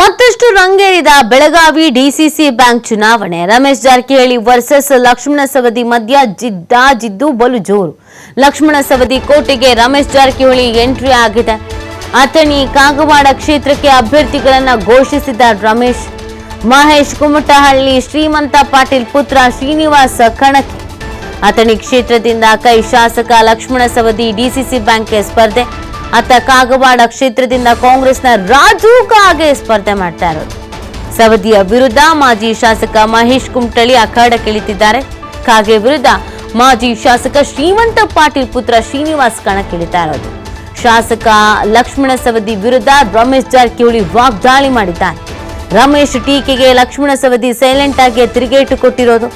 ಮತ್ತಷ್ಟು ರಂಗೇರಿದ Belagavi DCC bank ಚುನಾವಣೆ. Ramesh Jarkiholi versus Lakshmana Savadi ಮಧ್ಯ ಜಿದ್ದಾಜಿದ್ದು ಬಲು ಜೋರು. ಲಕ್ಷ್ಮಣ ಸವದಿ ಕೋಟೆಗೆ ರಮೇಶ್ ಜಾರಕಿಹೊಳಿ ಎಂಟ್ರಿ ಆಗಿದೆ. ಅಥಣಿ ಕಾಗವಾಡ ಕ್ಷೇತ್ರಕ್ಕೆ ಅಭ್ಯರ್ಥಿಗಳನ್ನ ಘೋಷಿಸಿದ ರಮೇಶ್. ಮಹೇಶ್ ಕುಮಟಹಳ್ಳಿ ಶ್ರೀಮಂತ ಪಾಟೀಲ್ ಪುತ್ರ ಶ್ರೀನಿವಾಸ ಕಣಕ್ಕೆ ಅಥಣಿ ಕ್ಷೇತ್ರದಿಂದ ಕೈ ಶಾಸಕ ಲಕ್ಷ್ಮಣ ಸವದಿ ಡಿಸಿಸಿ ಬ್ಯಾಂಕ್ಗೆ ಸ್ಪರ್ಧೆ. ಅತ್ತ ಕಾಗವಾಡ ಕ್ಷೇತ್ರದಿಂದ ಕಾಂಗ್ರೆಸ್ನ ರಾಜು ಕಾಗೆ ಸ್ಪರ್ಧೆ ಮಾಡ್ತಾ ಇರೋದು. ಸವದಿಯ ವಿರುದ್ಧ ಮಾಜಿ ಶಾಸಕ ಮಹೇಶ್ ಕುಮಟಳ್ಳಿ ಅಖಾಡಕ್ಕಿಳಿತಿದ್ದಾರೆ ಕಾಗೆ ವಿರುದ್ಧ ಮಾಜಿ ಶಾಸಕ ಶ್ರೀಮಂತ ಪಾಟೀಲ್ ಪುತ್ರ ಶ್ರೀನಿವಾಸ್ ಕಣಕ್ಕಿಳಿತಾ ಇರೋದು. ಶಾಸಕ ಲಕ್ಷ್ಮಣ ಸವದಿ ವಿರುದ್ಧ ರಮೇಶ್ ಜಾರಕಿಹೊಳಿ ವಾಗ್ದಾಳಿ ಮಾಡಿದ್ದಾರೆ. ರಮೇಶ್ ಟೀಕೆಗೆ ಲಕ್ಷ್ಮಣ ಸವದಿ ಸೈಲೆಂಟ್ ಆಗಿ ತಿರುಗೇಟು ಕೊಟ್ಟಿರೋದು.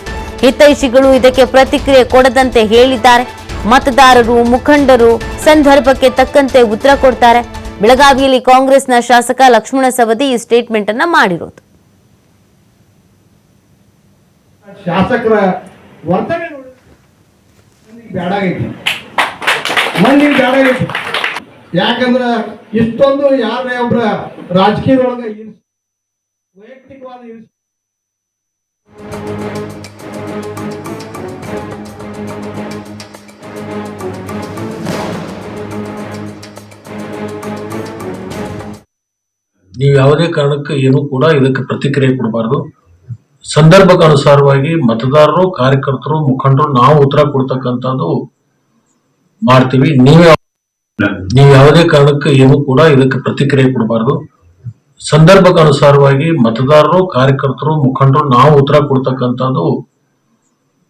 ಹಿತೈಷಿಗಳು ಇದಕ್ಕೆ ಪ್ರತಿಕ್ರಿಯೆ ಕೊಡದಂತೆ ಹೇಳಿದ್ದಾರೆ. ಮತದಾರರು, ಮುಖಂಡರು ಸಂದರ್ಭಕ್ಕೆ ತಕ್ಕಂತೆ ಉತ್ತರ ಕೊಡ್ತಾರೆ. ಬೆಳಗಾವಿಯಲ್ಲಿ ಕಾಂಗ್ರೆಸ್ನ ಶಾಸಕ ಲಕ್ಷ್ಮಣ ಸವದಿ ಈ ಸ್ಟೇಟ್ಮೆಂಟ್ ಅನ್ನ ಮಾಡಿರೋದು. ಶಾಸಕರ ವರ್ತನೆ ಯಾಕಂದ್ರ ಇಷ್ಟೊಂದು ಯಾರೇ ಒಬ್ಬರ ರಾಜಕೀಯದೊಳಗೆ ವೈಯಕ್ತಿಕವಾದ ನೀವು ಯಾವುದೇ ಕಾರಣಕ್ಕೆ ಏನು ಕೂಡ ಇದಕ್ಕೆ ಪ್ರತಿಕ್ರಿಯೆ ಕೊಡಬಾರ್ದು. ಸಂದರ್ಭಕ್ಕೆ ಅನುಸಾರವಾಗಿ ಮತದಾರರು ಕಾರ್ಯಕರ್ತರು ಮುಖಂಡರು ನಾವು ಉತ್ತರ ಕೊಡ್ತಕ್ಕಂಥದ್ದು ಮಾಡ್ತೀವಿ. ನೀವೇ ನೀವು ಯಾವುದೇ ಕಾರಣಕ್ಕೆ ಏನು ಕೂಡ ಇದಕ್ಕೆ ಪ್ರತಿಕ್ರಿಯೆ ಕೊಡಬಾರ್ದು. ಸಂದರ್ಭಕ್ಕೆ ಅನುಸಾರವಾಗಿ ಮತದಾರರು ಕಾರ್ಯಕರ್ತರು ಮುಖಂಡರು ನಾವು ಉತ್ತರ ಕೊಡ್ತಕ್ಕಂಥದ್ದು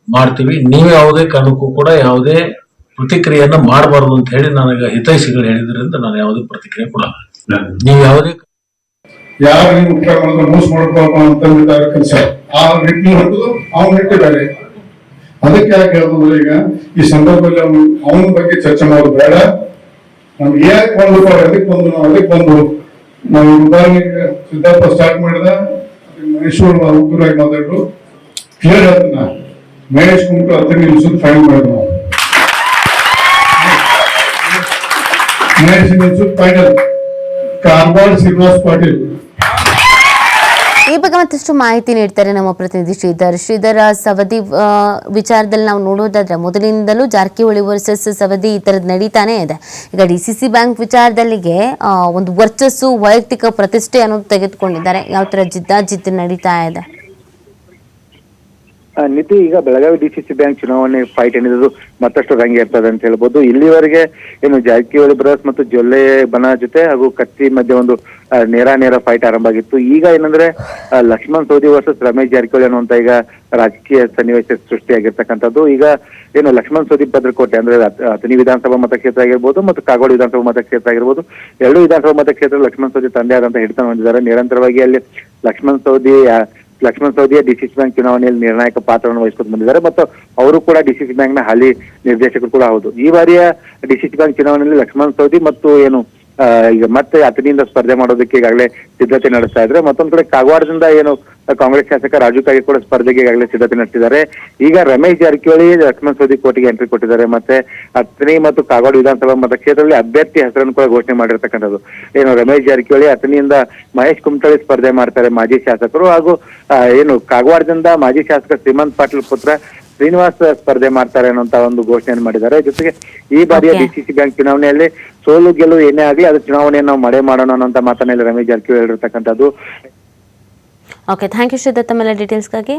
ಮಾಡ್ತೀವಿ. ನೀವು ಯಾವುದೇ ಕಾರಣಕ್ಕೂ ಕೂಡ ಯಾವುದೇ ಪ್ರತಿಕ್ರಿಯೆಯನ್ನ ಮಾಡಬಾರ್ದು ಅಂತ ಹೇಳಿ ನನಗೆ ಹಿತೈಷಿಗಳು ಹೇಳಿದ್ರಿಂದ ನಾನು ಯಾವುದೇ ಪ್ರತಿಕ್ರಿಯೆ ಕೊಡಲ್ಲ. ನೀವು ಯಾವುದೇ ಯಾರು ನೀವು ಮಾಡೋದು ಮೋಸ ಅಂತ ಅಂತಂದಿದ್ದಾರೆ ಕೆಲಸ ಆ ನಿಟ್ಟಿನ ಹೊರತು ಅವ್ನ ನಿಟ್ಟೆ ಬೇರೆ ಅದಕ್ಕೆ ಯಾಕೆ ಹೇಳ್ಬೋದು ಈಗ ಈ ಸಂದರ್ಭದಲ್ಲಿ ಅವನು ಅವನ ಬಗ್ಗೆ ಚರ್ಚೆ ಮಾಡೋದು ಬೇಡ ನಮ್ಗೆ ಯಾಕೆ ಬಂದು ಅದಕ್ಕೆ ಬಂದು ನಾವು ಅದಕ್ಕೆ ಬಂದು ನಾವು ಉದಾಹರಣೆಗೆ ಸಿದ್ದಾರ್ಥ ಸ್ಟಾರ್ಟ್ ಮಾಡಿದ ಮಹೇಶ್ವರ್ ಉಗ್ರಾಗಿ ಮಾತಾಡ್ರು ಕ್ಲಿಯರ್ ಅದನ್ನ ಮಹೇಶ್ ಕುಂಟು ಹತ್ತು ನಿಮಿಷದ ಫೈನ್ ಮಾಡಿದ್ರು ನಾವು ಮಹೇಶ್ ನಿಲ್ಸೋದು ಫೈನಲ್ ಕಾರ್ಬಾಳ್ ಶ್ರೀನಿವಾಸ್ ಪಾಟೀಲ್ ಈ ಬಗ್ಗೆ ಮತ್ತಷ್ಟು ಮಾಹಿತಿ ನೀಡ್ತಾರೆ ನಮ್ಮ ಪ್ರತಿನಿಧಿ ಶ್ರೀಧರ್. ಶ್ರೀಧರ್ ಸವದಿ ವಿಚಾರದಲ್ಲಿ ನಾವು ನೋಡೋದಾದ್ರೆ ಮೊದಲಿನಿಂದಲೂ ಜಾರಕಿಹೊಳಿ ವರ್ಸಸ್ ಸವದಿ ಈ ಥರದ್ದು ನಡೀತಾನೆ ಇದೆ. ಈಗ ಡಿ ಸಿ ಸಿ ಬ್ಯಾಂಕ್ ವಿಚಾರದಲ್ಲಿಗೆ ಒಂದು ವರ್ಚಸ್ಸು, ವೈಯಕ್ತಿಕ ಪ್ರತಿಷ್ಠೆ ಅನ್ನೋದು ತೆಗೆದುಕೊಂಡಿದ್ದಾರೆ. ಯಾವ ಥರ ಜಿದ್ದಾಜಿದ್ದು ನಡೀತಾ ಇದೆ? ನಿಧಿ ಈಗ Belagavi D C C bank ಚುನಾವಣೆ ಫೈಟ್ ಏನಿದ್ರು ಮತ್ತಷ್ಟು ರಂಗೇರ್ತದೆ ಅಂತ ಹೇಳ್ಬೋದು. ಇಲ್ಲಿವರೆಗೆ ಏನು ಜಾರಕಿಹೊಳಿ ಬ್ರದರ್ಸ್ ಮತ್ತು ಜೊಲ್ಲೆ ಬನ ಜೊತೆ ಹಾಗೂ ಕತ್ತಿ ಮಧ್ಯೆ ಒಂದು ನೇರ ನೇರ ಫೈಟ್ ಆರಂಭ ಆಗಿತ್ತು. ಈಗ ಏನಂದ್ರೆ ಲಕ್ಷ್ಮಣ್ ಸೋದಿ ವರ್ಸಸ್ ರಮೇಶ್ ಜಾರಕಿಹೊಳಿ ಅನ್ನುವಂತ ಈಗ ರಾಜಕೀಯ ಸನ್ನಿವೇಶ ಸೃಷ್ಟಿಯಾಗಿರ್ತಕ್ಕಂಥದ್ದು. ಈಗ ಏನು ಲಕ್ಷ್ಮಣ್ ಸೌದಿ ಭದ್ರಕೋಟೆ ಅಂದ್ರೆ ಅತ್- ಅಥಣಿ ವಿಧಾನಸಭಾ ಮತಕ್ಷೇತ್ರ ಆಗಿರ್ಬೋದು ಮತ್ತು ಕಾಗೋಡು ವಿಧಾನಸಭಾ ಮತಕ್ಷೇತ್ರ ಆಗಿರ್ಬೋದು. ಎರಡು ವಿಧಾನಸಭಾ ಮತಕ್ಷೇತ್ರ ಲಕ್ಷ್ಮಣ್ ಸೌದಿ ತಂದೆ ಆದಂತ ಹಿಡಿತ ಹೊಂದಿದ್ದಾರೆ. ನಿರಂತರವಾಗಿ ಅಲ್ಲಿ ಲಕ್ಷ್ಮಣ್ ಸೌದಿ ಲಕ್ಷ್ಮಣ್ ಸವದಿಯ ಡಿಸಿಸಿ ಬ್ಯಾಂಕ್ ಚುನಾವಣೆಯಲ್ಲಿ ನಿರ್ಣಾಯಕ ಪಾತ್ರವನ್ನು ವಹಿಸಿಕೊಂಡು ಬಂದಿದ್ದಾರೆ. ಮತ್ತು ಅವರು ಕೂಡ ಡಿಸಿಸಿ ಬ್ಯಾಂಕ್ನ ಹಾಲಿ ನಿರ್ದೇಶಕರು ಕೂಡ ಹೌದು. ಈ ಬಾರಿಯ ಡಿಸಿಸಿ ಬ್ಯಾಂಕ್ ಚುನಾವಣೆಯಲ್ಲಿ ಲಕ್ಷ್ಮಣ್ ಸವದಿ ಮತ್ತು ಏನು ಈಗ ಮತ್ತೆ ಅತನಿಯಿಂದ ಸ್ಪರ್ಧೆ ಮಾಡೋದಕ್ಕೆ ಈಗಾಗಲೇ ಸಿದ್ಧತೆ ನಡೆಸ್ತಾ ಇದ್ರೆ ಮತ್ತೊಂದ್ ಕಡೆ ಕಾಗವಾಡದಿಂದ ಏನು ಕಾಂಗ್ರೆಸ್ ಶಾಸಕ ರಾಜು ಕಾಗೆ ಕೂಡ ಸ್ಪರ್ಧೆಗೆ ಈಗಾಗಲೇ ಸಿದ್ಧತೆ ನಡೆಸಿದ್ದಾರೆ. ಈಗ ರಮೇಶ್ ಜಾರಕಿಹೊಳಿ ಲಕ್ಷ್ಮಣ್ ಕೋಟೆಗೆ ಕೋಟಿಗೆ ಎಂಟ್ರಿ ಕೊಟ್ಟಿದ್ದಾರೆ. ಮತ್ತೆ ಅತ್ನಿ ಮತ್ತು ಕಾಗವಾಡ ವಿಧಾನಸಭಾ ಮತಕ್ಷೇತ್ರದಲ್ಲಿ ಅಭ್ಯರ್ಥಿ ಹೆಸರನ್ನು ಕೂಡ ಘೋಷಣೆ ಮಾಡಿರ್ತಕ್ಕಂಥದ್ದು. ಏನು ರಮೇಶ್ ಜಾರಕಿಹೊಳಿ ಅತ್ನಿಯಿಂದ ಮಹೇಶ್ ಕುಮಟಳ್ಳಿ ಸ್ಪರ್ಧೆ ಮಾಡ್ತಾರೆ ಮಾಜಿ ಶಾಸಕರು ಹಾಗೂ ಏನು ಕಾಗವಾಡದಿಂದ ಮಾಜಿ ಶಾಸಕ ಶ್ರೀಮಂತ್ ಪಾಟೀಲ್ ಪುತ್ರ ಶ್ರೀನಿವಾಸ್ ಸ್ಪರ್ಧೆ ಮಾಡ್ತಾರೆ ಅನ್ನುವಂತ ಒಂದು ಘೋಷಣೆಯನ್ನು ಮಾಡಿದ್ದಾರೆ. ಜೊತೆಗೆ ಈ ಬಾರಿಯ. ಡಿಸಿಸಿ ಬ್ಯಾಂಕ್ ಚುನಾವಣೆಯಲ್ಲಿ ಸೋಲು ಗೆಲುವು ಏನೇ ಆಗಲಿ ಅದು ಚುನಾವಣೆಯನ್ನು ನಾವು ಮಳೆ ಮಾಡೋಣ ಅನ್ನೋಂತ ಮಾತನ್ನ ರಮೇಶ್ ಜಾರಕಿಹೊಳಿ ಹೇಳಿರ್ತಕ್ಕಂಥದ್ದು. ಓಕೆ ಥ್ಯಾಂಕ್ ಯು ಶ್ರೀದತ್ತ ಮೇಲೆ ಡೀಟೇಲ್ಸ್ಗಾಗಿ